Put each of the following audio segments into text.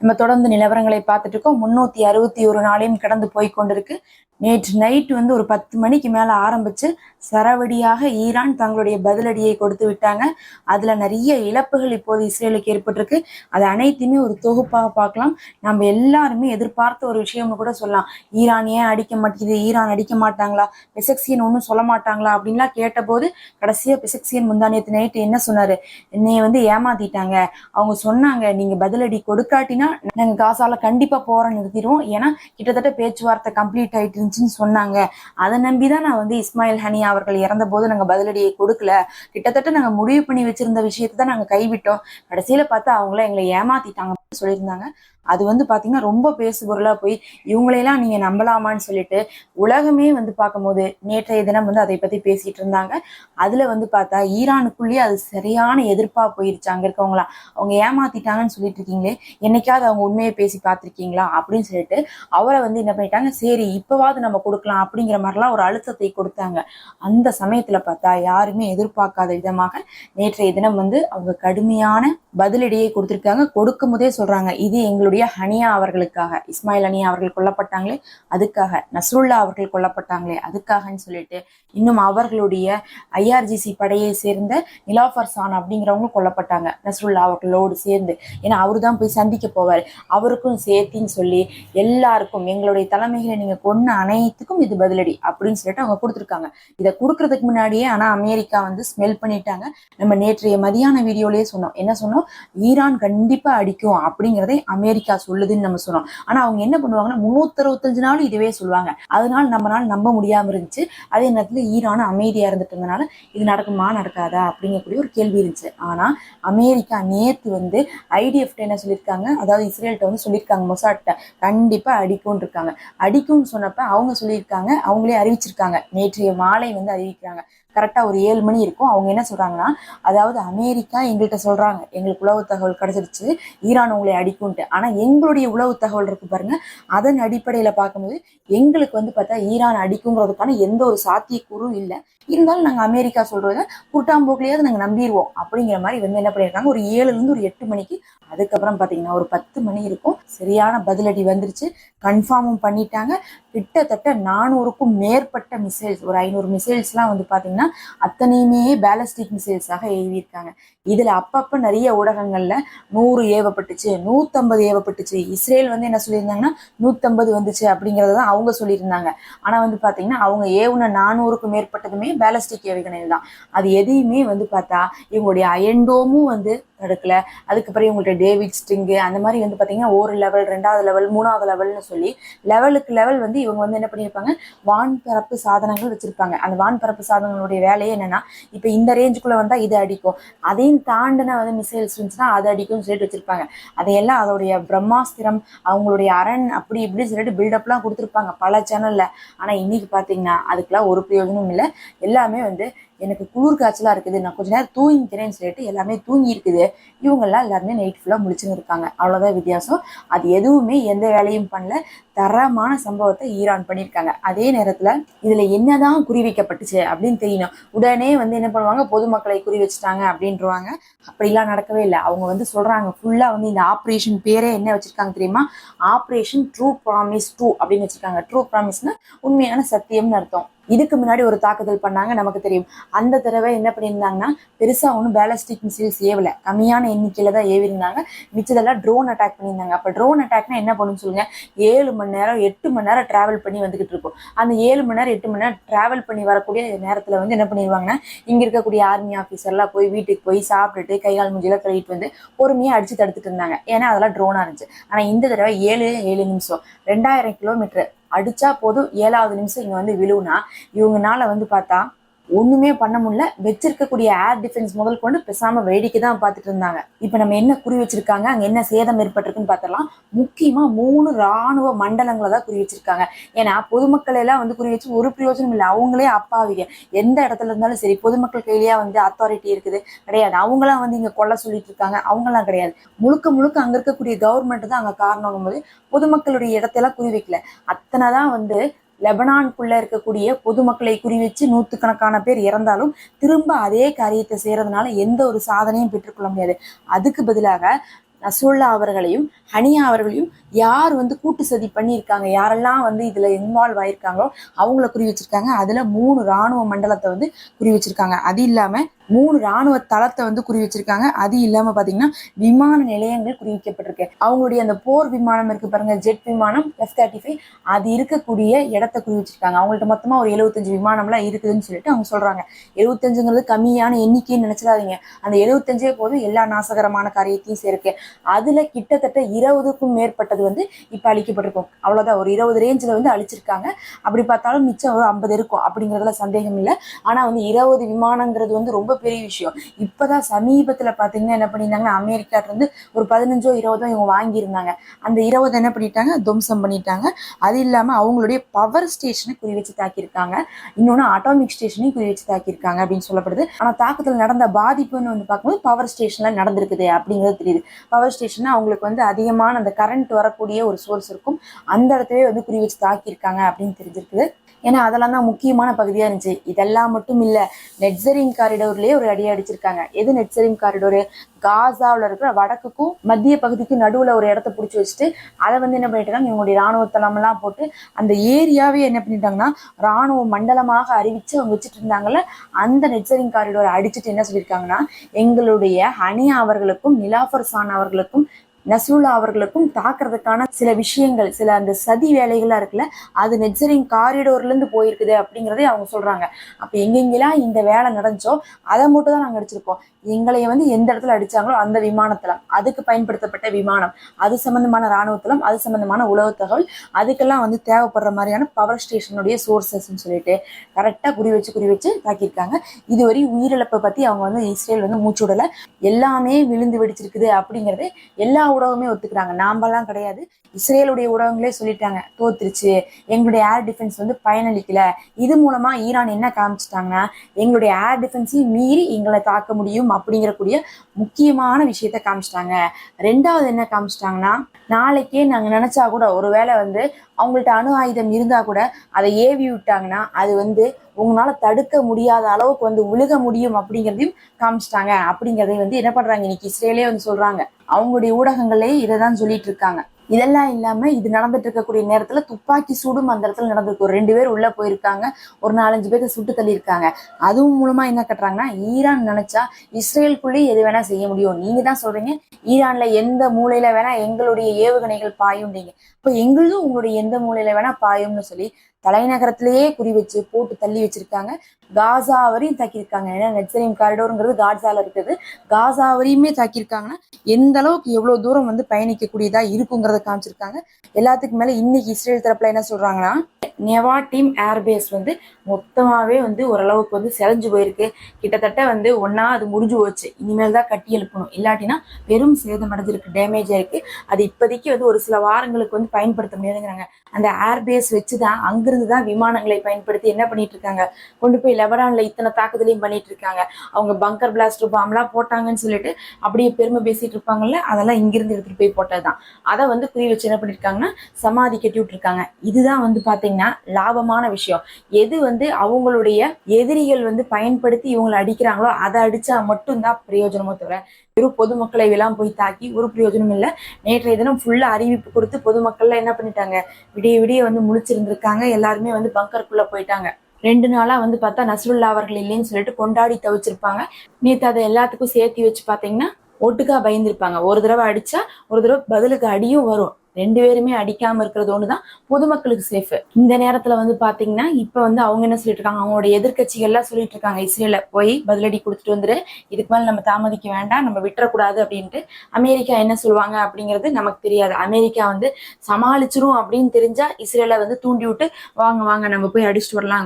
நம்ம தொடர்ந்து நிலவரங்களை பார்த்துட்டு இருக்கோம் முன்னூத்தி அறுபத்தி ஒரு நாளையும் கடந்து போய் கொண்டிருக்கு. நேற்று நைட் வந்து ஒரு பத்து மணிக்கு மேல ஆரம்பிச்சு சரவடியாக ஈரான் தங்களுடைய பதிலடியை கொடுத்து விட்டாங்க. அதுல நிறைய இழப்புகள் இப்போது இஸ்ரேலுக்கு ஏற்பட்டிருக்கு. அது அனைத்தையுமே ஒரு தொகுப்பாக பார்க்கலாம். நம்ம எல்லாருமே எதிர்பார்த்த ஒரு விஷயம்னு கூட சொல்லலாம். ஈரான் ஏன் அடிக்க மாட்டேங்குது? ஈரான் அடிக்க மாட்டாங்களா? பெசக்சியன் ஒன்றும் சொல்ல மாட்டாங்களா? அப்படின்லாம் கேட்டபோது கடைசியா பெசக்சியன் முந்தானியத்து நைட்டு என்ன சொன்னாரு? என்னைய வந்து ஏமாத்திட்டாங்க. அவங்க சொன்னாங்க நீங்க பதிலடி கொடுக்காட்டினா நாங்க காசால கண்டிப்பா போற நிறுத்திடுவோம். ஏன்னா கிட்டத்தட்ட பேச்சுவார்த்தை கம்ப்ளீட் ஆயிட்டு இருந்துச்சுன்னு சொன்னாங்க. அதை நம்பிதான் நான் வந்து இஸ்மாயில் ஹனி அவர்கள் இறந்த போது நாங்க பதிலடியை கொடுக்கல. கிட்டத்தட்ட நாங்க முடிவு பண்ணி வச்சிருந்த விஷயத்தை தான் நாங்க கைவிட்டோம். கடைசியில பார்த்தா அவங்கள எங்களை ஏமாத்திட்டாங்க சொல்லியிருந்தாங்க. அது வந்து பாத்தீங்கன்னா ரொம்ப பேசுபொருளாக போய் இவங்களையெல்லாம் நீங்க நம்பலாமான்னு சொல்லிட்டு உலகமே வந்து பார்க்கும்போது நேற்றைய தினம் வந்து அதை பத்தி பேசிட்டு இருந்தாங்க. அதுல வந்து பார்த்தா ஈரானுக்குள்ளேயே அது சரியான எதிர்ப்பா போயிருச்சு. அங்க இருக்கவங்களாம் அவங்க ஏமாத்திட்டாங்கன்னு சொல்லிட்டு இருக்கீங்களே என்னைக்காவது அவங்க உண்மையை பேசி பார்த்துருக்கீங்களா அப்படின்னு சொல்லிட்டு அவரை வந்து என்ன பண்ணிட்டாங்க சரி இப்பவாவது நம்ம கொடுக்கலாம் அப்படிங்கிற மாதிரிலாம் ஒரு அழுத்தத்தை கொடுத்தாங்க. அந்த சமயத்துல பார்த்தா யாருமே எதிர்பார்க்காத விதமாக நேற்றைய தினம் வந்து அவங்க கடுமையான பதிலடியை கொடுத்துருக்காங்க. கொடுக்கும் போதே சொல்றாங்க இது எங்களுடைய ஹனியா அவர்களுக்காக இஸ்மாயில் ஹனியா அவர்கள் கொல்லப்பட்டாங்களே அதுக்காக நஸ்ருல்லா அவர்கள் கொல்லப்பட்டாங்களே அதுக்காகன்னு சொல்லிட்டு இன்னும் அவர்களுடைய ஐஆர்ஜிசி படையை சேர்ந்த நிலாஃபர் சான் அப்படிங்கிறவங்க கொல்லப்பட்டாங்க. நஸ்ருல்லா அவர்களோடு சேர்ந்து. ஏன்னா அவரு தான் போய் சந்திக்க போவார். அவருக்கும் சேர்த்தின்னு சொல்லி எல்லாருக்கும் எங்களுடைய தலைமைகளை நீங்க கொன்ன அனைத்துக்கும் இது பதிலடி அப்படின்னு சொல்லிட்டு அவங்க கொடுத்துருக்காங்க. இதை கொடுக்கறதுக்கு முன்னாடியே ஆனா அமெரிக்கா வந்து ஸ்மெல் பண்ணிட்டாங்க. நம்ம நேற்றைய மதியான வீடியோலயே சொன்னோம். என்ன சொன்னோம்? ஈரான் கண்டிப்பா அடிக்கும் அப்படிங்கிறதை அமெரிக்கா சொல்லுதுன்னு நம்ம சொன்னோம் ஆனா அவங்க என்ன பண்ணுவாங்கன்னா முன்னூத்தி அறுபத்தஞ்சு நாளும் இதுவே சொல்லுவாங்க. அதனால நம்மளால நம்ப முடியாம இருந்துச்சு. அதே நேரத்துல ஈரான் அமைதியா இருந்துட்டு இருந்தனால இது நடக்குமா நடக்காதா அப்படிங்கக்கூடிய ஒரு கேள்வி இருந்துச்சு. ஆனா அமெரிக்கா நேத்து வந்து ஐடிஎஃப்ட என்ன சொல்லியிருக்காங்க அதாவது இஸ்ரேல்கிட்ட வந்து சொல்லியிருக்காங்க மொசாட்ட கண்டிப்பா அடிக்கும்னு இருக்காங்க. அடிக்கும்னு சொன்னப்ப அவங்க சொல்லியிருக்காங்க அவங்களே அறிவிச்சிருக்காங்க. நேற்றைய மாலை வந்து அறிவிக்கிறாங்க. கரெக்டாக ஒரு ஏழு மணி இருக்கும். அவங்க என்ன சொல்கிறாங்கன்னா அதாவது அமெரிக்கா எங்கள்கிட்ட சொல்கிறாங்க எங்களுக்கு உளவு தகவல் கிடச்சிருச்சு ஈரான் உங்களை அடிக்கும்ட்டு ஆனால் எங்களுடைய உளவு தகவல் இருக்கு பாருங்க. அதன் அடிப்படையில் பார்க்கும்போது எங்களுக்கு வந்து பார்த்தா ஈரான் அடிக்குங்கிறதுக்கான எந்த ஒரு சாத்தியக்கூறும் இல்லை. இருந்தாலும் நாங்கள் அமெரிக்கா சொல்கிறத குட்டாம்போக்கிலேயாவது நாங்கள் நம்பிடுவோம். அப்படிங்கிற மாதிரி வந்து என்ன பண்ணியிருக்காங்க ஒரு ஏழுலேருந்து ஒரு எட்டு மணிக்கு அதுக்கப்புறம் பார்த்தீங்கன்னா ஒரு பத்து மணி இருக்கும். சரியான பதிலடி வந்துருச்சு. கன்ஃபார்மும் பண்ணிட்டாங்க. கிட்டத்தட்ட நானூறுக்கும் மேற்பட்ட மிசைல்ஸ் ஒரு ஐநூறு மிசைல்ஸ்லாம் வந்து பார்த்தீங்கன்னா அத்தனையுமே பேலஸ்டிக் மிசைல்ஸாக எழுதியிருக்காங்க. இதில் அப்பப்போ நிறைய ஊடகங்களில் நூறு ஏவப்பட்டுச்சு நூற்றம்பது ஏவப்பட்டுச்சு. இஸ்ரேல் வந்து என்ன சொல்லியிருந்தாங்கன்னா நூற்றம்பது வந்துச்சு அப்படிங்கிறத தான் அவங்க சொல்லியிருந்தாங்க. ஆனால் வந்து பார்த்தீங்கன்னா அவங்க ஏவுன நானூறுக்கும் மேற்பட்டதுமே பேலஸ்டிக் ஏவுகணைகள் தான். அது எதையுமே வந்து பார்த்தா இவங்களுடைய அயன்டோமும் வந்து தடுக்கல அதுக்கப்புறம் இவங்கள்ட்ட டேவிட் ஸ்டிங்கு அந்த மாதிரி வந்து பார்த்தீங்கன்னா ஒரு லெவல் ரெண்டாவது லெவல் மூணாவது லெவல்னு சொல்லி லெவலுக்கு லெவல் வந்து இவங்க வந்து என்ன பண்ணியிருப்பாங்க? வான்பரப்பு சாதனங்கள் வச்சிருப்பாங்க. அந்த வான்பரப்பு சாதனங்களுடைய வேலையே என்னன்னா இப்போ இந்த ரேஞ்சுக்குள்ளே வந்தால் இது அடிக்கும். அதையும் தாண்டினா வந்து மிசைல்ஸ் இருந்துச்சுன்னா அது அடிக்கும்னு சொல்லிட்டு வச்சிருப்பாங்க. அதையெல்லாம் அதோடைய பிரம்மாஸ்திரம் அவங்களுடைய அரண் அப்படி இப்படின்னு சொல்லிட்டு பில்டப்லாம் கொடுத்துருப்பாங்க பல சேனலில் ஆனால் இன்னைக்கு பார்த்தீங்கன்னா அதுக்கெல்லாம் ஒரு பிரயோஜனமும் இல்லை. எல்லாமே வந்து எனக்கு குளிர் காய்ச்சலாக இருக்குது நான் கொஞ்ச நேரம் தூங்கிக்கிறேன்னு சொல்லிட்டு எல்லாமே தூங்கி இருக்குது இவங்கெல்லாம் எல்லாருமே நைட் ஃபுல்லாக முடிச்சுன்னு இருக்காங்க. அவ்வளோதான் வித்தியாசம். அது எதுவுமே எந்த வேலையும் பண்ணல. தரமான சம்பவத்தை ஈரான் பண்ணியிருக்காங்க. அதே நேரத்தில் இதில் என்னதான் குறி வைக்கப்பட்டுச்சு அப்படின்னு தெரியணும். உடனே வந்து என்ன பண்ணுவாங்க? பொதுமக்களை குறி வச்சுட்டாங்க அப்படின்றவாங்க. அப்படிலாம் நடக்கவே இல்லை. அவங்க வந்து சொல்கிறாங்க ஃபுல்லாக வந்து இந்த ஆப்ரேஷன் பேரே என்ன வச்சுருக்காங்க தெரியுமா? ஆப்ரேஷன் ட்ரூ ப்ராமிஸ் டூ அப்படின்னு வச்சுருக்காங்க. ட்ரூ ப்ராமிஸ்னா உண்மையான சத்தியம்னு அர்த்தம். இதுக்கு முன்னாடி ஒரு தாக்குதல் பண்ணாங்க நமக்கு தெரியும். அந்த தடவை என்ன பண்ணியிருந்தாங்கன்னா பெருசா ஒன்றும் பேலஸ்டிக் மிசைல்ஸ் ஏவல. கம்மியான எண்ணிக்கையில தான் ஏவிருந்தாங்க. மிச்சதெல்லாம் ட்ரோன் அட்டாக் பண்ணியிருந்தாங்க. அப்போ ட்ரோன் அட்டாக்னா என்ன பண்ணுன்னு சொல்லுங்க. ஏழு மணி நேரம் எட்டு மணி நேரம் டிராவல் பண்ணி வந்துகிட்டு இருக்கும். அந்த ஏழு மணி நேரம் எட்டு மணி நேரம் டிராவல் பண்ணி வரக்கூடிய நேரத்துல வந்து என்ன பண்ணிடுவாங்கன்னா இங்க இருக்கக்கூடிய ஆர்மி ஆஃபீஸர்லாம் போய் வீட்டுக்கு போய் சாப்பிட்டுட்டு கை கால் மூஞ்சில கழுவிட்டு வந்து பொறுமையா அடிச்சு தடுத்துட்டு இருந்தாங்க. ஏன்னா அதெல்லாம் ட்ரோனா இருந்துச்சு. ஆனா இந்த தடவை ஏழு ஏழு நிமிஷம். ரெண்டாயிரம் கிலோமீட்டர் அடிச்சா போதும். ஏழாவது நிமிஷம் இங்க வந்து விழுவுனா இவங்கனால வந்து பார்த்தா ஒண்ணுமே பண்ண முடியல. வச்சிருக்கக்கூடிய ஏர் டிஃபென்ஸ் முதல் கொண்டு பெசாம வேடிக்கை தான் பார்த்துட்டு இருந்தாங்க. இப்ப நம்ம என்ன குறி வச்சிருக்காங்க? அங்க என்ன சேதம் ஏற்பட்டிருக்குன்னு பார்த்தலாம் முக்கியமா மூணு ராணுவ மண்டலங்களை தான் குறி வச்சிருக்காங்க. ஏன்னா பொதுமக்கள் எல்லாம் வந்து குறி வச்சு ஒரு பிரயோஜனம் இல்லை. அவங்களே அப்பாவிங்க. எந்த இடத்துல இருந்தாலும் சரி பொதுமக்கள் கையிலேயே வந்து அத்தாரிட்டி இருக்குது. கிடையாது. அவங்களாம் வந்து இங்க கொல்ல சொல்லிட்டு இருக்காங்க. அவங்களாம் கிடையாது. முழுக்க முழுக்க அங்க இருக்கக்கூடிய கவர்மெண்ட் தான் அங்க காரணம். போது பொதுமக்களுடைய இடத்தெல்லாம் குறி வைக்கல. அத்தனை தான் வந்து லெபனான்குள்ளே இருக்கக்கூடிய பொதுமக்களை குறிவச்சு நூற்றுக்கணக்கான பேர் இறந்தாலும் திரும்ப அதே காரியத்தை செய்யறதுனால எந்த ஒரு சாதனையும் பெற்றுக்கொள்ள முடியாது. அதுக்கு பதிலாக நசுல்லா அவர்களையும் ஹனியா அவர்களையும் யார் வந்து கூட்டு சதி பண்ணியிருக்காங்க யாரெல்லாம் வந்து இதில் இன்வால்வ் ஆயிருக்காங்களோ அவங்கள குறி வச்சிருக்காங்க அதில் மூணு ராணுவ மண்டலத்தை வந்து குறி வச்சிருக்காங்க அது இல்லாமல் மூணு ராணுவ தளத்தை வந்து குறி வச்சிருக்காங்க. அது இல்லாமல் பார்த்தீங்கன்னா விமான நிலையங்கள் குறி வைக்கப்பட்டிருக்கு. அவங்களுடைய அந்த போர் விமானம் இருக்கு பாருங்க ஜெட் விமானம் எஃப் தேர்ட்டி ஃபைவ் அது இருக்கக்கூடிய இடத்த குறி வச்சிருக்காங்க. அவங்கள்ட்ட மொத்தமாக ஒரு எழுபத்தஞ்சு விமானம்லாம் இருக்குதுன்னு சொல்லிட்டு அவங்க சொல்றாங்க. எழுபத்தஞ்சுங்கிறது கம்மியான எண்ணிக்கைன்னு நினைச்சிடாதீங்க. அந்த எழுபத்தஞ்சே போதும் எல்லா நாசகரமான காரியத்தையும் சேர்க்கு. அதுல கிட்டத்தட்ட இருபதுக்கும் மேற்பட்டது வந்து இப்ப அழிக்கப்பட்டிருக்கும். அவ்வளவுதான். ஒரு இருபது ரேஞ்சில் வந்து அழிச்சிருக்காங்க. அப்படி பார்த்தாலும் மிச்சம் ஒரு ஐம்பது இருக்கும் அப்படிங்கிறதுல சந்தேகம் இல்லை. ஆனா வந்து இருபது விமானங்கிறது வந்து ரொம்ப பெரிய விஷயம். இப்பதான் சமீபத்துல பாத்தீங்கன்னா என்ன பண்ணியிருந்தாங்கன்னா அமெரிக்காட்ட இருந்து ஒரு பதினஞ்சோ இருபதோ இவங்க வாங்கியிருந்தாங்க. அந்த இருபது என்ன பண்ணிட்டாங்க? துவம்சம் பண்ணிட்டாங்க. அது இல்லாம அவங்களுடைய பவர் ஸ்டேஷனை குறி வச்சு தாக்கியிருக்காங்க. இன்னொன்று அட்டாமிக் ஸ்டேஷனையும் குறி வச்சு தாக்கியிருக்காங்க அப்படின்னு சொல்லப்படுது. ஆனா தாக்குதல் நடந்த பாதிப்புன்னு வந்து பார்க்கும்போது பவர் ஸ்டேஷன்ல நடந்திருக்குது அப்படிங்கிறது தெரியுது. பவர் ஸ்டேஷன் அவங்களுக்கு வந்து அதிகமான அந்த கரண்ட் வரக்கூடிய ஒரு சோர்ஸ் இருக்கும். அந்த இடத்துலயே வந்து குறி வச்சு தாக்கியிருக்காங்க அப்படின்னு தெரிஞ்சிருக்குது. ஏன்னா அதெல்லாம் தான் முக்கியமான பகுதியாக இருந்துச்சு. இதெல்லாம் மட்டும் இல்லை நெட்சரிங் காரிடோர்லேயே ஒரு அடி அடிச்சிருக்காங்க. எது நெட்சரிங் காரிடோர் காசாவில் இருக்கிற வடக்குக்கும் மத்திய பகுதிக்கும் நடுவில் ஒரு இடத்த பிடிச்சி வச்சுட்டு அதை வந்து என்ன பண்ணிட்டாங்க இவங்களுடைய ராணுவ தளமெல்லாம் போட்டு அந்த ஏரியாவே என்ன பண்ணிட்டாங்கன்னா ராணுவ மண்டலமாக அறிவித்து அவங்க வச்சுட்டு இருந்தாங்கல்ல அந்த நெட்சரிங் காரிடோரை அடிச்சுட்டு என்ன சொல்லியிருக்காங்கன்னா எங்களுடைய ஹனியா அவர்களுக்கும் நிலாஃபர் சான் அவர்களுக்கும் நசூலா அவர்களுக்கும் தாக்குறதுக்கான சில விஷயங்கள் சில அந்த சதி வேலைகளாக இருக்குல்ல அது நெட்சரிங் காரிடோர்லேருந்து போயிருக்குது அப்படிங்கிறதே அவங்க சொல்கிறாங்க அப்போ எங்கெங்கெல்லாம் இந்த வேலை நடந்துச்சோ அதை மட்டும் தான் நாங்கள் அடிச்சிருக்கோம். எங்களை வந்து எந்த இடத்துல அடித்தாங்களோ அந்த விமானத்தளம். அதுக்கு பயன்படுத்தப்பட்ட விமானம். அது சம்மந்தமான ராணுவத்தளம் அது சம்மந்தமான உளவு தகவல். அதுக்கெல்லாம் வந்து தேவைப்படுற மாதிரியான பவர் ஸ்டேஷனுடைய சோர்சஸ்ன்னு சொல்லிட்டு கரெக்டாக குறி வச்சு குறி வச்சு தாக்கியிருக்காங்க. இதுவரை உயிரிழப்பை பற்றி அவங்க வந்து இஸ்ரேல் வந்து மூச்சு எல்லாமே விழுந்து வெடிச்சிருக்குது அப்படிங்கிறது எல்லா ஊடகமே ஒத்துக்கிறாங்க. நாமெல்லாம் கிடையாது. இஸ்ரேலுடைய ஊடகங்களே சொல்லிட்டாங்க. தோத்துருச்சு. எங்களுடைய ஏர் டிஃபென்ஸ் வந்து பயனளிக்கல. இது மூலமா ஈரான் என்ன காமிச்சிட்டாங்கன்னா எங்களுடைய ஏர் டிஃபென்ஸையும் மீறி எங்களை தாக்க முடியும் அப்படிங்கிறக்கூடிய முக்கியமான விஷயத்த காமிச்சிட்டாங்க. ரெண்டாவது என்ன காமிச்சிட்டாங்கன்னா நாளைக்கே நாங்க நினைச்சா கூட ஒருவேளை வந்து அவங்கள்ட்ட அணு ஆயுதம் இருந்தா கூட அதை ஏவி விட்டாங்கன்னா அது வந்து உங்களால தடுக்க முடியாத அளவுக்கு வந்து விழுக முடியும் அப்படிங்கிறதையும் காமிச்சிட்டாங்க. அப்படிங்கிறதையும் வந்து என்ன பண்றாங்க? இன்னைக்கு இஸ்ரேலே வந்து சொல்றாங்க. அவங்களுடைய ஊடகங்களே இதை தான் சொல்லிட்டு இருக்காங்க. இதெல்லாம் இல்லாம இது நடந்துட்டு இருக்கக்கூடிய நேரத்துல துப்பாக்கி சூடும் அந்த இடத்துல நடந்திருக்கு. ஒரு ரெண்டு பேர் உள்ள போயிருக்காங்க. ஒரு நாலஞ்சு பேர்த்த சுட்டு தள்ளியிருக்காங்க. அதுவும் மூலமா என்ன கட்டுறாங்கன்னா ஈரான் நினைச்சா இஸ்ரேலுக்குள்ளேயே எது வேணா செய்ய முடியும். நீங்க தான் சொல்றீங்க ஈரான்ல எந்த மூலையில வேணா எங்களுடைய ஏவுகணைகள் பாயும் நீங்க. இப்போ எங்களுதும் உங்களுடைய எந்த மூலையில வேணா பாயும்னு சொல்லி தலைநகரத்திலேயே குறி வச்சு போட்டு தள்ளி வச்சிருக்காங்க. காசா வரையும் தாக்கியிருக்காங்க. ஏன்னா நெட்சரியம் காரிடோருங்கிறது காசால இருக்குது. காசா வரையுமே தாக்கியிருக்காங்கன்னா எந்த அளவுக்கு எவ்வளவு தூரம் வந்து பயணிக்கக்கூடியதா இருக்குங்கிறத காமிச்சிருக்காங்க. எல்லாத்துக்கும் மேல இன்னைக்கு இஸ்ரேல் தரப்புல என்ன சொல்றாங்கன்னா நெவா டீம் ஏர்பேஸ் வந்து மொத்தமாவே வந்து ஓரளவுக்கு வந்து செதஞ்சு போயிருக்கு. கிட்டத்தட்ட வந்து ஒன்னா அது முடிஞ்சு போச்சு. இனிமேல் தான் கட்டி எழுப்பணும். இல்லாட்டினா பெரும் சேதம் அடைஞ்சிருக்கு. டேமேஜ் ஆயிருக்கு அது இப்போதைக்கு வந்து ஒரு சில வாரங்களுக்கு வந்து பயன்படுத்த முடியாதுங்கிறாங்க. அந்த ஏர்பேஸ் வச்சு தான் அங்கிருந்து தான் விமானங்களை பயன்படுத்தி என்ன பண்ணிட்டு இருக்காங்க கொண்டு போய் லெபரான்ல இத்தனை தாக்குதலையும் பண்ணிட்டு இருக்காங்க அவங்க பங்கர் பிளாஸ்டர் பாம்லாம் போட்டாங்கன்னு சொல்லிட்டு அப்படியே பெருமை பேசிட்டு இருப்பாங்கல்ல? அதெல்லாம் இங்கிருந்து எடுத்துட்டு போய் போட்டதுதான். அதை வந்து குறி வச்சு என்ன பண்ணிருக்காங்கன்னா சமாதி கட்டி விட்டுருக்காங்க. இதுதான் வந்து பாத்தீங்கன்னா லாபமான விஷயம். எது வந்து அவங்களுடைய எதிரிகள் வந்து பயன்படுத்தி இவங்களை அடிக்கிறாங்களோ அதை அடிச்சா மட்டும்தான் பிரயோஜனமோ தவிர வெறும் பொதுமக்களை எல்லாம் போய் தாக்கி ஒரு பிரயோஜனம் இல்லை. நேற்றைய தினம் ஃபுல்லா அறிவிப்பு கொடுத்து பொதுமக்கள்லாம் என்ன பண்ணிட்டாங்க? விடிய விடிய வந்து முழிச்சிருந்திருக்காங்க. எல்லாருமே வந்து பங்கருக்குள்ள போயிட்டாங்க. ரெண்டு நாளா வந்து பார்த்தா நஸ்ருல்லா அவர்கள் இல்லைன்னு சொல்லிட்டு கொண்டாடி தவிச்சிருப்பாங்க. நேற்று அதை எல்லாத்துக்கும் சேர்த்து வச்சு பார்த்தீங்கன்னா ஒட்டுக்கா பயந்துருப்பாங்க. ஒரு தடவை அடிச்சா ஒரு தடவை பதிலுக்கு அடியும் வரும். ரெண்டு பேருமே அடிக்காம இருக்கிறது ஒண்ணுதான். பொதுமக்களுக்கு சேஃப் இந்த நேரத்துல வந்து பாத்தீங்கன்னா இப்ப வந்து அவங்க என்ன சொல்லிட்டு இருக்காங்க? அவங்களோட எதிர்கட்சிகள்லாம் சொல்லிட்டு இருக்காங்க இஸ்ரேல போய் பதிலடி கொடுத்துட்டு வந்துரு. இதுக்கு மேல நம்ம தாமதிக்க வேண்டாம். நம்ம விட்டுறக்கூடாது அப்படின்ட்டு அமெரிக்கா என்ன சொல்லுவாங்க அப்படிங்கிறது நமக்கு தெரியாது. அமெரிக்கா வந்து சமாளிச்சிரும் அப்படின்னு தெரிஞ்சா இஸ்ரேலை வந்து தூண்டி விட்டு வாங்க வாங்க நம்ம போய் அடிச்சுட்டு வரலாங்க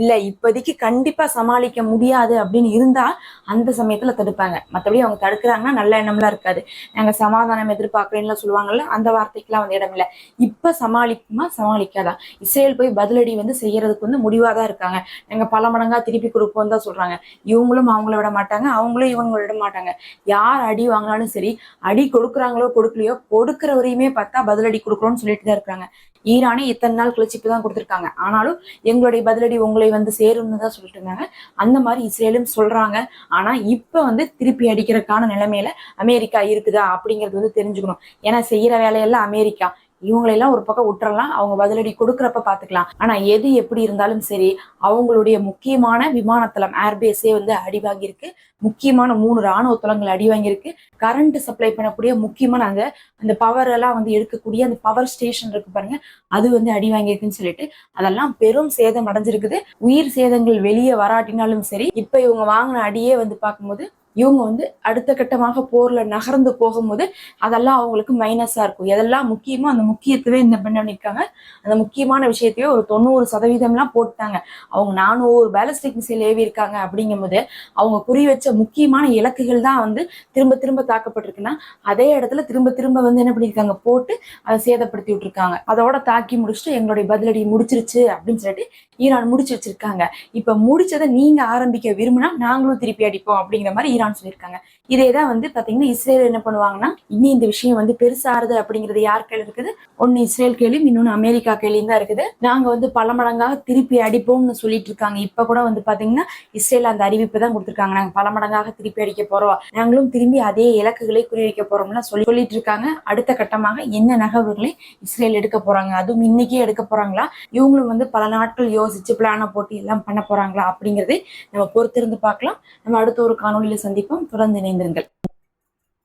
இல்ல இப்போதைக்கு கண்டிப்பா சமாளிக்க முடியாது அப்படின்னு இருந்தா அந்த சமயத்துல தடுப்பாங்க. மற்றபடி அவங்க தடுக்கிறாங்கன்னா நல்ல எண்ணம்லாம் இருக்காது. நாங்க சமாதானம் எதிர்பார்க்கறேன்லாம் சொல்லுவாங்கல்ல அந்த வார்த்தைக்கெல்லாம் வந்து இடம் இப்ப சமாளிக்குமா? சமாளிக்காதா. இஸ்ரேல் போய் பதிலடி வந்து செய்யறதுக்கு வந்து முடிவாதான் இருக்காங்க. எங்க பல மடங்கா திருப்பி கொடுப்போம் தான் சொல்றாங்க. இவங்களும் அவங்கள விட மாட்டாங்க அவங்களும் இவங்கள விட மாட்டாங்க. யார் அடி வாங்கினாலும் சரி அடி கொடுக்குறாங்களோ கொடுக்கலையோ கொடுக்குறவரையுமே பார்த்தா பதிலடி கொடுக்குறோம்னு சொல்லிட்டு தான் இருக்காங்க. ஈரானே இத்தனை நாள் கழிச்சு இப்பதான் கொடுத்துருக்காங்க. ஆனாலும் எங்களுடைய பதிலடி உங்களை வந்து சேரும்னு தான் சொல்லிட்டு இருந்தாங்க. அந்த மாதிரி இஸ்ரேலும் சொல்றாங்க. ஆனா இப்ப வந்து திருப்பி அடிக்கிறதுக்கான நிலைமையில அமெரிக்கா இருக்குதா அப்படிங்கிறது வந்து தெரிஞ்சுக்கணும். ஏன்னா செய்யற வேலையெல்லாம் அமெரிக்கா இவங்களெல்லாம் ஒரு பக்கம் விட்டுறலாம் அவங்க பதிலடி கொடுக்குறப்ப பாத்துக்கலாம் ஆனா எது எப்படி இருந்தாலும் சரி அவங்களுடைய முக்கியமான விமானத்தளம் ஏர்பேஸே வந்து அடி வாங்கியிருக்கு முக்கியமான மூணு ராணுவ தளங்கள் அடி வாங்கியிருக்கு கரண்ட் சப்ளை பண்ணக்கூடிய முக்கியமான அந்த அந்த பவர் எல்லாம் வந்து எடுக்கக்கூடிய அந்த பவர் ஸ்டேஷன் இருக்கு பாருங்க அது வந்து அடி வாங்கியிருக்குன்னு சொல்லிட்டு அதெல்லாம் பெரும் சேதம் அடைஞ்சிருக்குது. உயிர் சேதங்கள் வெளியே வராட்டினாலும் சரி இப்ப இவங்க வாங்கின அடியே வந்து பார்க்கும்போது இவங்க வந்து அடுத்த கட்டமாக போர்ல நகர்ந்து போகும்போது அதெல்லாம் அவங்களுக்கு மைனஸா இருக்கும். எதெல்லாம் முக்கியமோ அந்த முக்கியத்துவே இந்த பண்ண பண்ணிருக்காங்க அந்த முக்கியமான விஷயத்தையே ஒரு தொண்ணூறு சதவீதம்லாம் போட்டாங்க. அவங்க நானூறு பேலஸ்டிக் மிசைல் ஏவி இருக்காங்க அப்படிங்கும்போது அவங்க குறி வச்ச முக்கியமான இலக்குகள் தான் வந்து திரும்ப திரும்ப தாக்கப்பட்டிருக்குன்னா அதே இடத்துல திரும்ப திரும்ப வந்து என்ன பண்ணியிருக்காங்க? போட்டு அதை சேதப்படுத்தி விட்டுருக்காங்க. அதோட தாக்கி முடிச்சுட்டு எங்களுடைய பதிலடி முடிச்சிருச்சு அப்படின்னு சொல்லிட்டு ஈரான் முடிச்சு வச்சிருக்காங்க. இப்ப முடிச்சதை நீங்க ஆரம்பிக்க விரும்பினா நாங்களும் திருப்பி அடிப்போம் அப்படிங்கிற மாதிரி ஈரான் சொல்லியிருக்காங்க. இதே தான் வந்து பாத்தீங்கன்னா இஸ்ரேல் என்ன பண்ணுவாங்கன்னா இனி இந்த விஷயம் வந்து பெருசாருது அப்படிங்கிறது யார் கையில இருக்குது? ஒன்னு இஸ்ரேல் கேள்வியும் இன்னொன்னு அமெரிக்கா கேள்வியும் தான் இருக்குது. நாங்க வந்து பல மடங்காக திருப்பி அடிப்போம்னு சொல்லிட்டு இருக்காங்க. இப்ப கூட வந்து பாத்தீங்கன்னா இஸ்ரேல் அந்த அறிவிப்பு தான் கொடுத்திருக்காங்க. நாங்க பல மடங்காக திருப்பி அடிக்க போறோம். நாங்களும் திரும்பி அதே இலக்குகளை குறிவைக்க போறோம்னு சொல்லி சொல்லிட்டு இருக்காங்க. அடுத்த கட்டமாக என்ன நகர்வுகளை இஸ்ரேல் எடுக்க போறாங்க? அதுவும் இன்னைக்கே எடுக்க போறாங்களா? இவங்களும் வந்து பல நாட்கள் யோசி பிளான போட்டு எல்லாம் பண்ண போறாங்களா அப்படிங்கறதை நம்ம பொறுத்திருந்து பார்க்கலாம். நம்ம அடுத்த ஒரு காணொளியில சந்திப்போம். தொடர்ந்து இணைந்திருங்கள்.